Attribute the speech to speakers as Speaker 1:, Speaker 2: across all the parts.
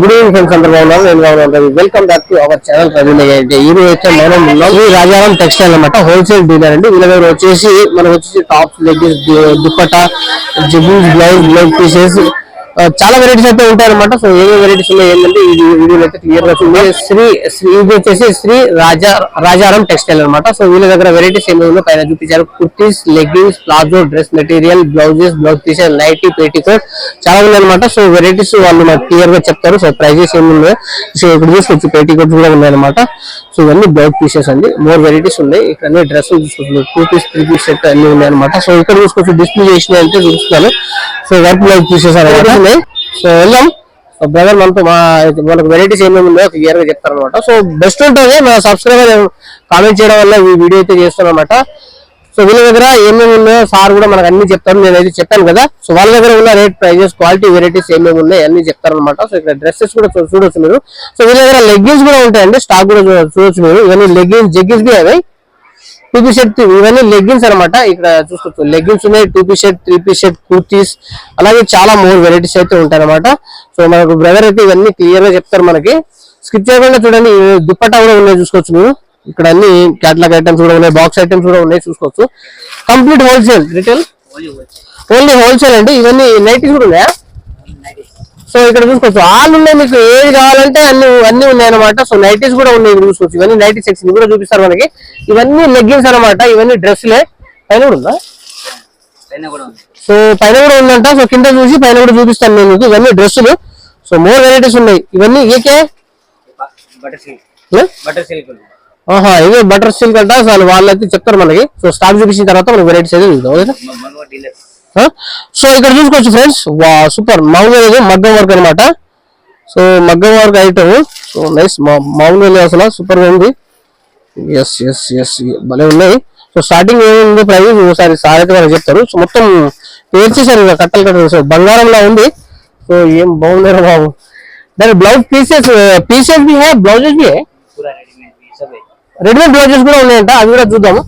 Speaker 1: Good evening friends అందరూ బాగున్నారు? నేను బాగున్నాను. Welcome back to our channel అయ్యండి ఈ రోజు అయితే మనం ఉన్నాం ఈ రాజారాం టెక్స్టైల్ అన్నమాట. హోల్సేల్ డీలర్ అండి. వీళ్ళ దగ్గర వచ్చేసి మనకు వచ్చేసి టాప్స్ లెగ్గిన్స్ దుప్పట జిబుల్స్ బ్లౌజ్ బ్లౌజ్ పీసెస్ చాలా వెరైటీస్ అయితే ఉంటాయి అనమాట సో ఏ వెరైటీస్ ఉన్నాయి ఏంటంటే ఈ వీడియోలో అయితే క్లియర్గా శ్రీ శ్రీ ఇది వచ్చేసి శ్రీ రాజా రాజారాం టెక్స్టైల్ అనమాట సో వీళ్ళ దగ్గర వెరైటీస్ ఏమేమి ఉన్నాయో పైన చూపించారు. Kurtis leggings palazzo dress material blouses blouse pieces nightie petticoat చాలా ఉన్నాయి అనమాట సో వెరైటీస్ వాళ్ళు మనకు క్లియర్గా చెప్తారు. సో ప్రైజెస్ ఏమి సో ఇక్కడ చూసుకోవచ్చు పేటికోట్ కూడా ఉన్నాయి అనమాట సో ఇవన్నీ బ్లౌజ్ పీసెస్ అండి. మోర్ వెరైటీస్ ఉన్నాయి. ఇక్కడ అన్ని డ్రెస్సులు చూసుకోవచ్చు two piece three piece set అన్ని ఉన్నాయి అనమాట సో ఇక్కడ చూసుకోవచ్చు డిస్ప్లే చేసిన అంటే చూపిస్తాను. సో వర్క్ బ్లౌజ్ పీసెస్ అనమాట ఉన్నాయి సో వెళ్దాం. సో బ్రదర్ మనతో మా మనకు వెరైటీస్ ఏమేమి ఉన్నాయో క్లియర్గా చెప్తారు అనమాట సో బెస్ట్ ఉంటుంది. నా సబ్స్క్రైబర్ కామెంట్ చేయడం వల్ల ఈ వీడియో అయితే చేస్తాను అనమాట సో వీళ్ళ దగ్గర ఏమేమి ఉన్నాయో సార్ కూడా మనకు అన్ని చెప్తారు. నేను అయితే చెప్పాను కదా. సో వాళ్ళ దగ్గర ఉన్న రేట్ ప్రైజెస్ క్వాలిటీ వెరైటీస్ ఏమేమి ఉన్నాయి అన్ని చెప్తారు అనమాట సో ఇక్కడ డ్రెస్సెస్ కూడా చూడొచ్చు మీరు. సో వీళ్ళ దగ్గర లెగ్గిన్స్ కూడా ఉంటాయండి. స్టాక్ కూడా చూడొచ్చు మీరు. ఇవన్నీ లెగ్గిన్స్ జగ్గిన్స్ బి అవి. టూ పీస్ షర్ట్ ఇవన్నీ లెగ్గిన్స్ అనమాట. ఇక్కడ చూసుకోవచ్చు లెగ్గిన్స్ ఉన్నాయి. Two piece shirt three piece shirt kurtis అలాగే చాలా మోర్ వెరైటీస్ అయితే ఉంటాయి అనమాట సో మనకు బ్రదర్ అయితే ఇవన్నీ క్లియర్గా చెప్తారు మనకి. స్కిప్ చేయకుండా చూడండి ఈ దుప్పట్టా కూడా ఉన్నాయి చూసుకోవచ్చు మీరు. ఇక్కడ అన్ని క్యాటలాగ్ ఐటమ్స్ కూడా ఉన్నాయి బాక్స్ ఐటమ్స్ కూడా ఉన్నాయి చూసుకోవచ్చు. Complete wholesale retail only wholesale అండి. ఇవన్నీ నైటీస్ కూడా ఉన్నాయా? సో ఇక్కడ చూసుకోవచ్చు. ఆల్ ఉన్నాయి మీకు ఏది కావాలంటే అన్ని అన్ని ఉన్నాయి అనమాట సో నైటీస్ కూడా ఉన్నాయి చూసుకోవచ్చు. ఇవన్నీ నైటీ సెక్షన్ కూడా చూపిస్తారు మనకి. ఇవన్నీ లెగ్గిన్స్ అనమాట ఇవన్నీ డ్రెస్లే. పైన కూడా ఉందా?
Speaker 2: పైన కూడా ఉంది.
Speaker 1: సో పైన కూడా ఉందంట. సో కింద చూసి పైన కూడా చూపిస్తాను నేను మీకు. ఇవన్నీ డ్రెస్సులు. సో మోర్ వెరైటీస్ ఉన్నాయి. ఇవన్నీ ఏకే ఆహా ఇవే బటర్ సిల్క్ అంట. సో వాళ్ళు అయితే చెప్తారు మనకి. సో స్టాక్ చూపించిన తర్వాత మనకి వెరైటీస్ అయితే చూద్దాం. ఓకేనా? సో ఇక్కడ చూసుకోవచ్చు ఫ్రెండ్స్ వా సూపర్ మామూలుగా లేదు మగ్గం వర్క్ అనమాట సో మగ్గం వర్క్ ఐటమ్ సో నైస్ మామూలుగా లేదు అసలు సూపర్గా ఉంది. ఎస్ ఎస్ ఎస్ భలే ఉన్నాయి. సో స్టార్టింగ్ ఏముంది ప్రైస్ ఒకసారి సార్ చెప్తారు. సో మొత్తం పేర్చేశారు ఇక కట్టలు కట్టలు సో బంగారంలా ఉంది. సో ఏం బాగున్నారు బాబు. దాని బ్లౌజ్ పీసెస్ పీసెస్ బి బ్లౌజెస్ బి
Speaker 2: రెడీమేడ్
Speaker 1: బ్లౌజెస్ కూడా ఉన్నాయంట. అది కూడా చూద్దాము.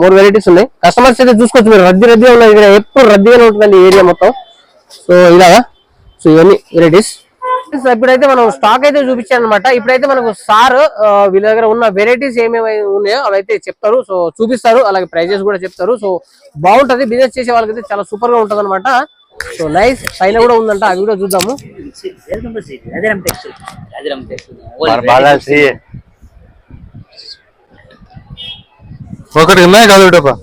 Speaker 1: మూడు వెరైటీస్ ఉన్నాయి. కస్టమర్స్ అయితే చూసుకోవచ్చు మీరు. రద్దీ రద్దీగా ఉన్నాయి. ఇక్కడ ఎప్పుడు రద్దీగానే ఉంటుందండి ఏరియా మొత్తం. సో ఇలాగా. సో ఇవన్నీ వెరైటీస్ ఇప్పుడైతే మనం స్టాక్ అయితే చూపించాను అనమాట ఇప్పుడైతే మనకు సార్ వీళ్ళ దగ్గర ఉన్న వెరైటీస్ ఏమేమి ఉన్నాయో అవైతే చెప్తారు. సో చూపిస్తారు. అలాగే ప్రైజెస్ కూడా చెప్తారు. సో బాగుంటది. బిజినెస్ చేసే వాళ్ళకైతే చాలా సూపర్గా ఉంటది అనమాట సో నైస్ పైన కూడా ఉందంట. అవి కూడా చూద్దాము.
Speaker 3: ఒకటి ఉన్నాయి కాదు ఒకటి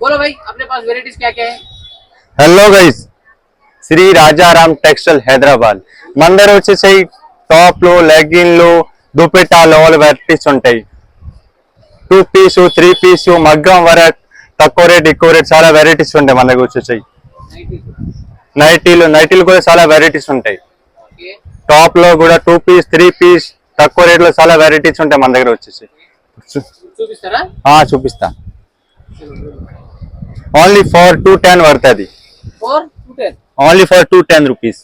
Speaker 1: बोलो भाई अपने पास वेराइटीज क्या क्या है
Speaker 3: hello guys Shri Rajaram textile Hyderabad మన దగ్గర వచ్చేసి టాప్లు లెగ్గిన్లు దుపెట్టాలు ఆల్ వెరైటీస్ ఉంటాయి టూ పీసు త్రీ పీసు మగ్గం వరక్ తక్కువ రేట్ ఎక్కువ రేట్ చాలా వెరైటీస్ ఉంటాయి మన దగ్గర వచ్చేసి నైటీలు నైటీలు కూడా చాలా వెరైటీస్ ఉంటాయి టాప్ లో కూడా టూ పీస్ త్రీ పీస్ తక్కువ రేట్లో చాలా వెరైటీస్ ఉంటాయి మన దగ్గర వచ్చేసి. చూపిస్తా. ఓన్లీ ఫర్ టూ టెన్ పడుతుంది only for two ten rupees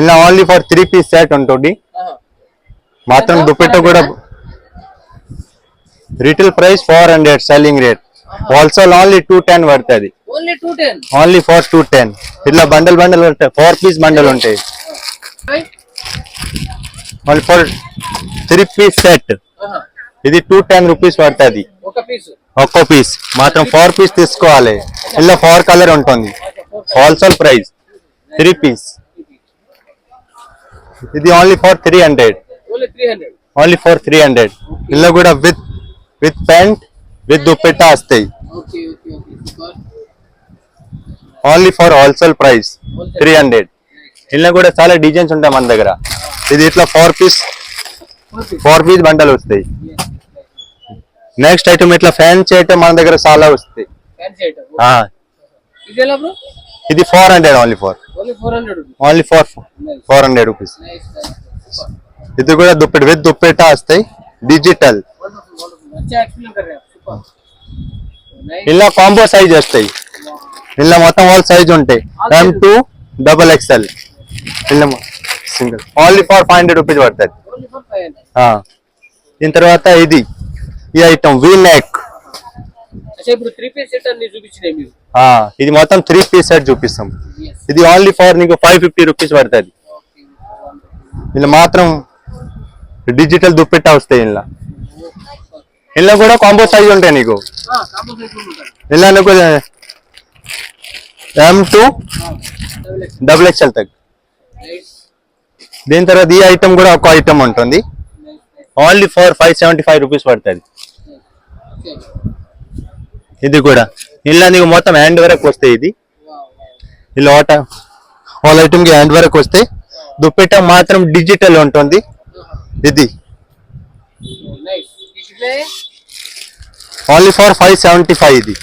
Speaker 3: ఇలా only for three piece set ఉంటుంది. మాత్రం దుప్పట్ట కూడా retail price four hundred selling rate wholesale only two ten పడుతుంది
Speaker 1: ఓన్లీ
Speaker 3: ఫర్ టూ టెన్ ఇట్లా బండల్ బండల్ ఉంటాయి ఫోర్ పీస్ బండల్ ఉంటాయి. Only for three piece set. ఇది two ten rupees పడుతుంది. ఒక్కో పీస్. మాత్రం ఫోర్ పీస్ తీసుకోవాలి. ఇలా ఫోర్ కలర్ ఉంటుంది. హోల్సేల్ ప్రైస్ త్రీ పీస్ ఇది only
Speaker 1: for three hundred
Speaker 3: only for three hundred ఇలా కూడా with with pant with dupatta వస్తాయి. Only for wholesale price three hundred ఇలా కూడా చాలా డిజైన్స్ ఉంటాయి మన దగ్గర. ఇది ఇట్లా ఫోర్ పీస్ ఫోర్ పీస్ బండలు వస్తాయి. నెక్స్ట్ ఐటమ్ ఇట్లా ఫ్యాన్సీ ఐటమ్ మన దగ్గర చాలా వస్తాయి.
Speaker 1: ఇది four hundred
Speaker 3: only four only four four
Speaker 1: hundred rupees
Speaker 3: ఇది కూడా దుప్పెట్ విత్ దుప్పెట వస్తాయి. డిజిటల్ ఇలా కాంబో సైజ్ వస్తాయి. ఇలా మొత్తం వాళ్ళ సైజ్ ఉంటాయి. ఎం టూ డబల్ ఎక్స్ఎల్ ఇలా single only for five hundred rupees పడుతుంది. దీని తర్వాత ఇది. ఈ ఐటమ్ వీ నెక్ ఇది మొత్తం త్రీ పీస్ సెట్ చూపిస్తాం. ఇది ఓన్లీ ఫర్ నీకు ఫైవ్ ఫిఫ్టీ రూపీస్ పడుతుంది. ఇలా మాత్రం డిజిటల్ దుప్పెట్ట వస్తాయి ఇలా. ఇలా కూడా కాంబో సైజ్ ఉంటాయి నీకు. ఇలా నీకు ఎం టూ డబుల్ ఎక్స్ఎల్ తగ్గ దీని తర్వాత ఈ ఐటమ్ కూడా ఒక ఐటమ్ ఉంటుంది. Only four five seventy five rupees పడుతుంది. ఇది కూడా. ఇలా నీకు మొత్తం హ్యాండ్ వరకు వస్తాయి ఇది. ఈ లోట. ఆల్ ఐటమ్కి హ్యాండ్ వరకు వస్తే దుప్పెట్ట మాత్రం డిజిటల్ ఉంటుంది. ఇది. Only four five seventy five ఇది.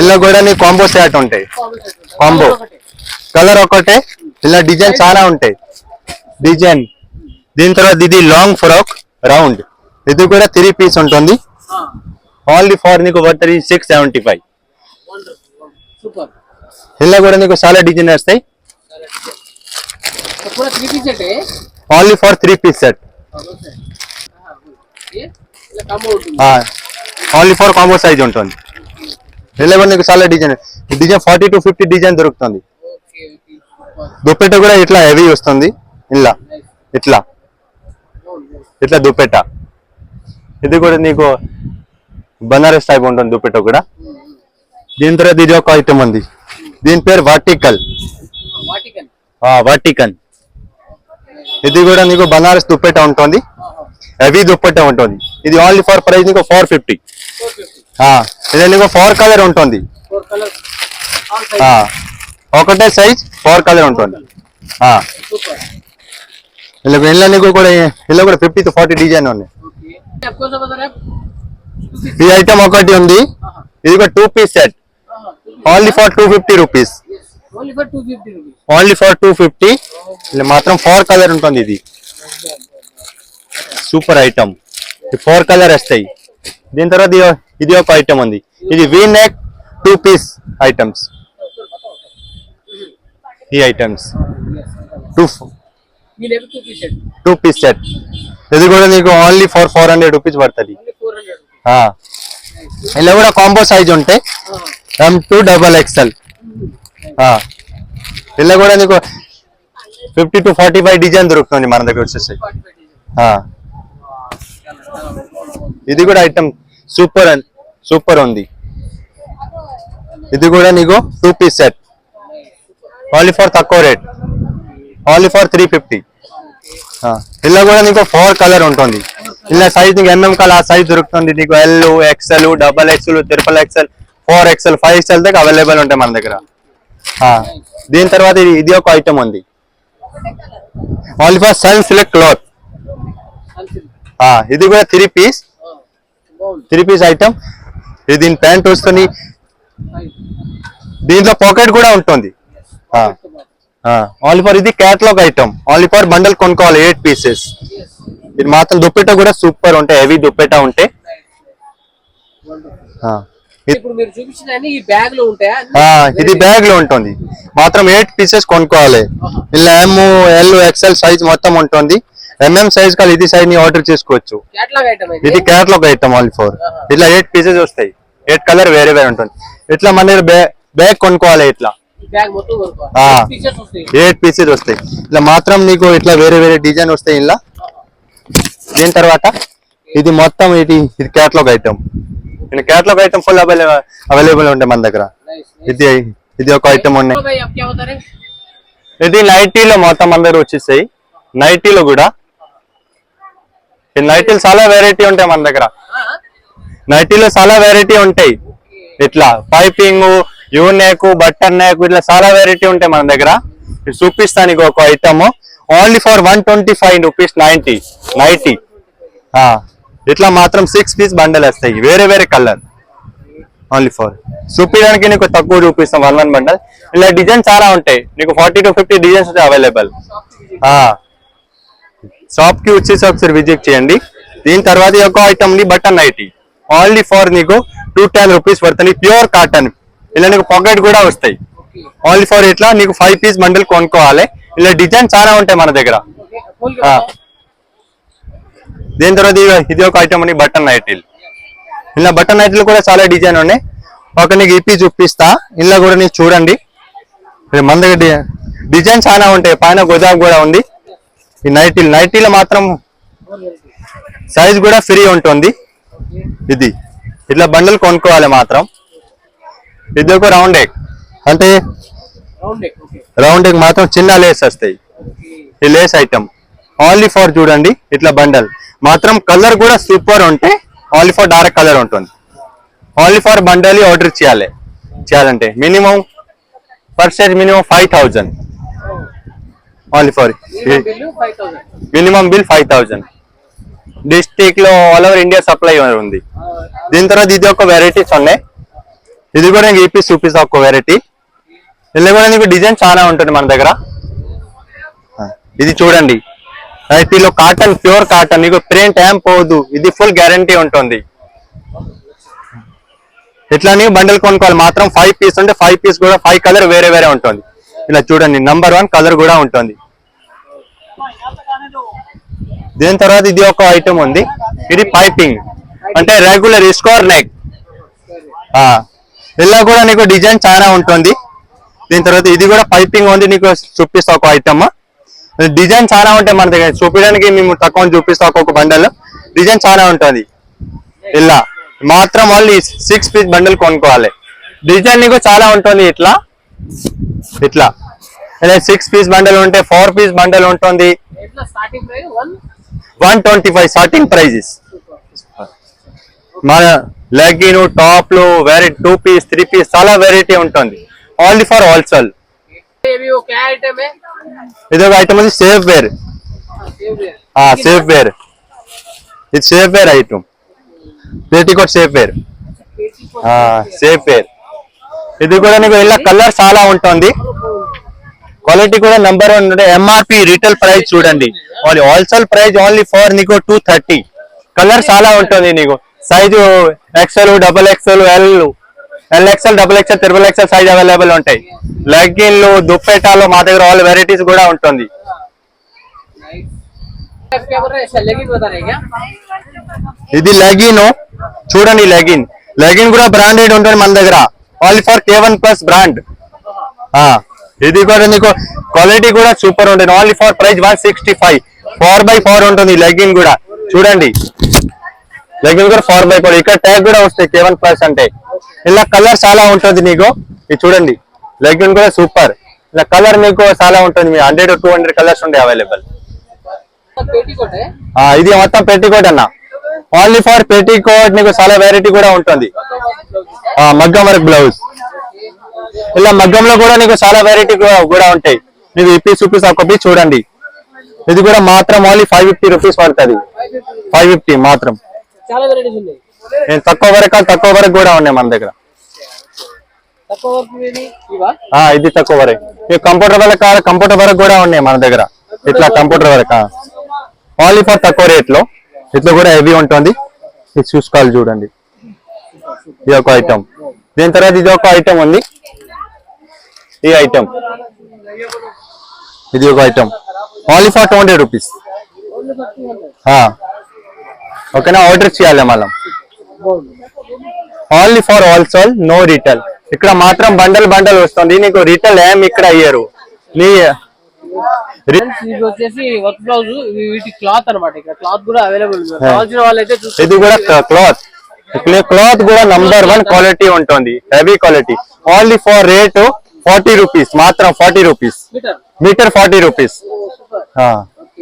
Speaker 3: ఇలా కూడా నీకు కాంబో సెట్ ఉంటాయి.
Speaker 1: కాంబో
Speaker 3: కలర్ ఒకటే ఇలా డిజైన్ చాలా ఉంటాయి. డిజైన్. దీని తర్వాత ఇది లాంగ్ ఫ్రాక్ రౌండ్ ఇది కూడా త్రీ పీస్ ఉంటుంది. ఓన్లీ ఫార్ నీకు త్రీ సిక్స్ సెవెంటీ ఫైవ్ ఇలా కూడా నీకు చాలా డిజైన్ వస్తాయి.
Speaker 1: Only
Speaker 3: for three piece set only
Speaker 1: for combo size ఉంటుంది.
Speaker 3: ఇలా కూడా నీకు చాలా design design forty to fifty design దొరుకుతుంది. దుప్పెట్ట కూడా ఇట్లా హెవీ వస్తుంది. ఇలా ఇట్లా. ఇట్లా దుప్పెట్ట. ఇది కూడా నీకు బనారస్ టైప్ ఉంటుంది దుప్పెట్ట కూడా. దీని తర్వాత ఇది ఒక ఐటమ్ ఉంది. దీని పేరు వర్టికల్
Speaker 1: వాటికన్
Speaker 3: వర్టికన్ ఇది కూడా నీకు బనారస్ దుప్పెట్ట ఉంటుంది. హెవీ దుప్పెట్ట ఉంటుంది. ఇది ఓన్లీ ఫర్ ప్రైస్ నీకు ఫోర్ ఫిఫ్టీ ఇది నీకు ఫోర్ కలర్ ఉంటుంది. ఒకటే సైజ్ ఫోర్ కలర్ ఉంటుంది. ఇలా ఇళ్ళన్నీ కూడా ఇలా కూడా ఫిఫ్టీ టు ఫార్టీ డిజైన్
Speaker 1: ఉంది
Speaker 3: ఈ ఐటమ్ ఒకటి ఉంది. ఇది కూడా two piece set
Speaker 1: only for two fifty rupees
Speaker 3: only for two fifty ఇలా మాత్రం ఫోర్ కలర్ ఉంటుంది ఇది. సూపర్ ఐటమ్ ఫోర్ కలర్ వస్తాయి. దీని తర్వాత ఇది ఒక ఐటమ్ ఉంది. ఇది V neck two piece items ఈ
Speaker 1: items. Two
Speaker 3: two piece set ఇది కూడా నీకు only four four hundred rupees పడుతుంది. ఇలా కూడా కాంబో సైజ్ ఉంటాయి ఎం టూ డబల్ ఎక్స్ఎల్ ఇలా కూడా నీకు fifty to forty five design దొరుకుతుంది మన దగ్గర వచ్చేసి. ఇది కూడా ఐటమ్ సూపర్ సూపర్ ఉంది. ఇది కూడా నీకు two piece set only for తక్కువ rate only for three fifty ఇలా కూడా నీకు ఫోర్ కలర్ ఉంటుంది. ఇలా సైజ్ నీకు ఎన్ఎం కలర్ ఆ సైజ్ దొరుకుతుంది. నీకు L XL double XL triple XL four XL five XL దాకా అవైలబుల్ ఉంటాయి మన దగ్గర. దీని తర్వాత ఇది ఇది ఒక ఐటమ్ ఉంది. Only for sun silk cloth ఇది కూడా three
Speaker 1: piece
Speaker 3: three piece item ఇది దీని ప్యాంట్ వస్తుంది. దీంట్లో పాకెట్ కూడా ఉంటుంది. ఓన్లీ ఫర్ ఇది catalogue item only for bundle కొనుక్కోవాలి ఎయిట్ పీసెస్ ఇది మాత్రం దుప్పెట కూడా సూపర్ ఉంటాయి హెవీ దుప్పెట ఉంటాయి. ఇది- బ్యాగ్లో ఉంటుంది. మాత్రం ఎయిట్ పీసెస్ కొనుక్కోవాలి. ఇలా ఎమ్ ఎల్ ఎక్స్ఎల్ సైజ్ మొత్తం ఉంటుంది. ఎంఎం సైజ్ కాదు ఇది సైజ్ని ఆర్డర్ చేసుకోవచ్చు. ఇది క్యాట్లాగ్ ఐటమ్ ఓన్లీ ఫోర్ ఇట్లా ఎయిట్ పీసెస్ వస్తాయి. ఎయిట్ కలర్ వేరే వేరే ఉంటుంది. ఇట్లా మన బ్యాగ్ కొనుక్కోవాలి ఇట్లా. ఎయిట్ పీసెస్ వస్తాయి. ఇట్లా మాత్రం నీకు ఇట్లా వేరే వేరే డిజైన్ వస్తాయి ఇలా దీని తర్వాత ఇది మొత్తం ఇది ఇది క్యాట్లాగ్ ఐటమ్ ఇది catalogue item full available available ఉంటాయి మన దగ్గర. ఇది ఇది ఒక ఐటమ్ ఉన్నాయి. ఇది నైటీలో మొత్తం అందరు వచ్చేసాయి. నైటీలో కూడా. నైటీలు చాలా వెరైటీ ఉంటాయి మన దగ్గర. నైటీలో చాలా వెరైటీ ఉంటాయి. ఇట్లా piping U neck butter neck ఇట్లా చాలా వెరైటీ ఉంటాయి మన దగ్గర. చూపిస్తానికి చూపిస్తాను ఒక item only for one twenty five rupees ninety nighty ఇట్లా మాత్రం సిక్స్ పీస్ బండల్ వస్తాయి. వేరే వేరే కలర్ ఓన్లీ ఫోర్ చూపించడానికి నీకు తక్కువ చూపిస్తాం వన్ వన్ బండల్ ఇలా డిజైన్ చాలా ఉంటాయి. నీకు ఫార్టీ టు ఫిఫ్టీ డిజైన్స్ ఉంటాయి అవైలబుల్ షాప్కి వచ్చి వచ్చేసి ఒకసారి విజిట్ చేయండి. దీని తర్వాత ఒక ఐటమ్ని ఐటమ్ని బటన్ నైటీ. ఓన్లీ ఫర్ నీకు టూ టెన్ రూపీస్ పడుతుంది. ప్యూర్ కాటన్ ఇలా నీకు పాకెట్ కూడా వస్తాయి. ఓన్లీ ఫర్ ఇట్లా నీకు ఫైవ్ పీస్ మండల్ కొనుక్కోవాలి. ఇలా డిజైన్ చాలా ఉంటాయి మన దగ్గర. దీని తర్వాత ఇది ఒక ఐటమ్ అని బటన్ నైటిల్ ఇలా బటన్ నైటిల్ కూడా చాలా డిజైన్ ఉన్నాయి. ఒక నీకు ఇప్పి చూపిస్తా. ఇలా కూడా నీకు చూడండి. మన దగ్గర డిజైన్ చాలా ఉంటాయి. పైన గుజాబ్ కూడా ఉంది. ఈ నైటిల్ నైటిల్ మాత్రం సైజ్ కూడా ఫ్రీ ఉంటుంది. ఇది. ఇట్లా బండలు కొనుక్కోవాలి మాత్రం. ఇది ఒక రౌండ్ ఎగ్ అంటే
Speaker 1: రౌండ్
Speaker 3: ఎగ్ మాత్రం చిన్న లేస్ వస్తాయి. ఈ లేస్ ఐటమ్ ఓన్లీ ఫర్ చూడండి ఇట్లా బండల్ మాత్రం కలర్ కూడా సూపర్ ఉంటే ఓన్లీ ఫర్ డార్క్ కలర్ ఉంటుంది. ఓన్లీ ఫర్ బండల్ ఆర్డర్ చేయాలి. చేయాలంటే minimum percent minimum
Speaker 1: five thousand only
Speaker 3: for minimum bill five thousand డిస్ట్రిక్ట్లో ఆల్ ఓవర్ ఇండియా సప్లై ఉంది. దీని తర్వాత ఇది ఒక వెరైటీస్ ఉన్నాయి. ఇది కూడా నీకు ఈపీ చూపిస్తా ఒక వెరైటీ ఇందులో కూడా నీకు డిజైన్ చాలా ఉంటుంది మన దగ్గర. ఇది చూడండి. నైటీలో కాటన్ ప్యూర్ కాటన్ నీకు ప్రింట్ ఏం పోదు. ఇది ఫుల్ గ్యారంటీ ఉంటుంది. ఇట్లా నీకు బండిల్ కొనుక్కోవాలి. మాత్రం ఫైవ్ పీస్ ఉంటే ఫైవ్ పీస్ కూడా ఫైవ్ కలర్ వేరే వేరే ఉంటుంది. ఇలా చూడండి నంబర్ వన్ కలర్ కూడా ఉంటుంది. దీని తర్వాత ఇది ఒక ఐటమ్ ఉంది. ఇది పైపింగ్ అంటే రెగ్యులర్ స్కోర్ నెక్ ఇలా కూడా నీకు డిజైన్ చాలా ఉంటుంది. దీని తర్వాత ఇది కూడా పైపింగ్ ఉంది నీకు చూపిస్తా ఒక ఐటమ్ డిజైన్ చాలా ఉంటాయి మన దగ్గర. చూపించడానికి మేము తక్కువ చూపిస్తా ఒక బండల్. డిజైన్ చాలా ఉంటుంది. ఇలా. మాత్రం ఓన్లీ సిక్స్ పీస్ బండల్ కొనుక్కోవాలి. డిజైన్ నీకు చాలా ఉంటుంది ఇట్లా. ఇట్లా. సిక్స్ పీస్ బండల్ ఉంటే ఫోర్ పీస్ బండల్ ఉంటుంది. One twenty five starting prices మన legging టాప్లు variety two piece three piece చాలా వెరైటీ ఉంటుంది. ఆన్లీ ఫర్ హోల్సేల్ ఇది ఒక ఐటమ్ అది సేఫ్ వేర్ సేఫ్ వేర్ ఇది safe wear item petticoat safe wear safe wear ఇది కూడా నీకు ఇలా కలర్ చాలా ఉంటుంది. క్వాలిటీ కూడా నెంబర్ వన్ ఉంటుంది ఎంఆర్పి రీటైల్ ప్రైస్ చూడండి. Only wholesale price only four నీకు టూ థర్టీ కలర్ చాలా ఉంటుంది నీకు. Size XL double XL L L XL double XL triple XL size available ఉంటాయి. లెగ్గిన్లు దుప్పేటాలు మా దగ్గర ఆల్ వెరైటీస్ కూడా ఉంటుంది. ఇది లెగిన్ చూడండి లెగిన్ లెగిన్ కూడా బ్రాండెడ్ ఉంటుంది మన దగ్గర. All for K one plus brand ఇది కూడా మీకు క్వాలిటీ కూడా సూపర్ ఉంటుంది. Only for price one sixty five four by four ఉంటుంది లెగిన్ కూడా. చూడండి. లెగ్గింగ్ కూడా ఫోర్ బై ఫోర్ ఇక్కడ ట్యాగ్ కూడా వస్తాయి కేవన్ ప్లస్ అంటే. ఇలా కలర్ చాలా ఉంటుంది నీకు ఇది చూడండి. లెగ్గింగ్ కూడా సూపర్ ఇలా కలర్ మీకు చాలా ఉంటుంది. మీ హండ్రెడ్ టూ హండ్రెడ్ కలర్స్ ఉంటాయి అవైలబుల్ ఇది మొత్తం పెట్టికోట్ అన్న. ఓన్లీ ఫర్ పెట్టికోట్ నీకు చాలా వెరైటీ కూడా ఉంటుంది. మగ్గం వర్క్ బ్లౌజ్ ఇలా మగ్గంలో కూడా నీకు చాలా వెరైటీ కూడా ఉంటాయి. నీకు ఇప్పి పీస్ ఒక పీస్ చూడండి. ఇది కూడా మాత్రం ఓన్లీ ఫైవ్ ఫిఫ్టీ రూపీస్ పడుతుంది. ఫైవ్ ఫిఫ్టీ మాత్రం.
Speaker 1: చాలా వెరైటీస్ ఉన్నాయి.
Speaker 3: నేను తక్కువ వరకు తక్కువ వరకు కూడా ఉన్నాయి మన దగ్గర.
Speaker 1: తక్కువ వరకు ఇవా?
Speaker 3: ఇది తక్కువ వరకు. ఈ కంప్యూటర్ వరకు కంప్యూటర్ వరకు కూడా ఉన్నాయి మన దగ్గర. ఇట్లా కంప్యూటర్ వరకు ఓన్లీ ఫర్ తక్కువ రేట్లో. ఇట్లా కూడా హెవీ ఉంటుంది. ఇది చూసుకోవాలి చూడండి. ఇది ఒక ఐటమ్ దీని తర్వాత ఇది ఒక ఐటమ్ ఉంది. ఈ ఐటమ్ ఇది ఒక item only for two hundred rupees ఓకేనా? ఆర్డర్ చేయాలి మళ్ళీ only for wholesale no retail ఇక్కడ మాత్రం బండల్ బండల్ వస్తుంది. నీకు రిటైల్ ఏం ఇక్కడ అయ్యారు? నీ
Speaker 1: ఇది వచ్చేసి వర్క్ బ్లౌజ్ వీటి క్లాత్ అన్నమాట. ఇక్కడ క్లాత్ కూడా అవైలబుల్ కావాల్సిన వాళ్ళైతే చూస్తే
Speaker 3: ఇది కూడా క్లాత్ క్లాత్ కూడా నంబర్ వన్ క్వాలిటీ ఉంటుంది. Heavy quality only for rate forty rupees మాత్రం forty rupees
Speaker 1: meter
Speaker 3: meter forty rupees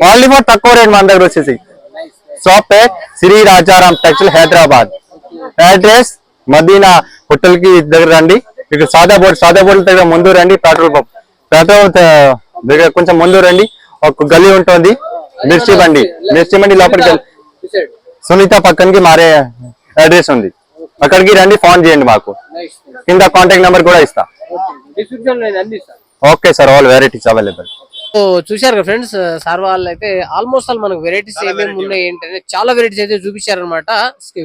Speaker 3: only for తక్కువ రేట్ మన దగ్గర వచ్చేసి. షాప్ पे శ్రీ రాజారాం టెక్స్టైల్ హైదరాబాద్. అడ్రస్ మదీనా హోటల్కి దగ్గర రండి. ఇక్కడ సాదా బోర్డ్ సాదా బోర్డు దగ్గర ముందు రండి పెట్రోల్ పంప్. పెట్రోల్ దగ్గర కొంచెం ముందు రండి. ఒక గల్లీ ఉంటుంది. మిర్చి బండి. మిర్చి బండి లోపలికి సునీత పక్కనకి మారే అడ్రస్ ఉంది. అక్కడికి రండి ఫోన్ చేయండి మాకు. కింద కాంటాక్ట్ నెంబర్ కూడా ఇస్తా. Okay sir all varieties available
Speaker 1: so చూశారు కదా ఫ్రెండ్స్ సార్ వాళ్ళు అయితే ఆల్మోస్ట్ ఆల్ మనకు వెరైటీస్ ఏమేమి ఉన్నాయి ఏంటంటే చాలా వెరైటీస్ అయితే చూపించారనమాట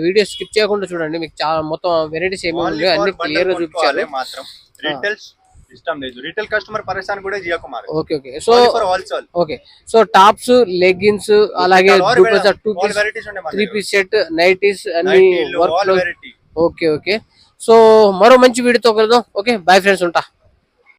Speaker 1: వీడియో స్కిప్ చేయకుండా చూడండి మీకు చాలా మొత్తం వెరైటీస్ ఏమేమి ఉన్నాయో అన్ని క్లియర్గా చూపించారు.
Speaker 3: మాత్రం. రిటైల్స్ సిస్టమ్ లేదు. రిటైల్ కస్టమర్ పరేషాన్ కూడా చేయకుమారు
Speaker 4: okay okay so
Speaker 3: for wholesale
Speaker 4: okay so tops leggings అలాగే
Speaker 3: two piece
Speaker 4: three piece set nighties అన్ని వర్క్ ఓకే ఓకే సో మరో మంచి వీడియోతో కలుద్దాం. ఓకే బాయ్ ఫ్రెండ్స్ ఉంటా.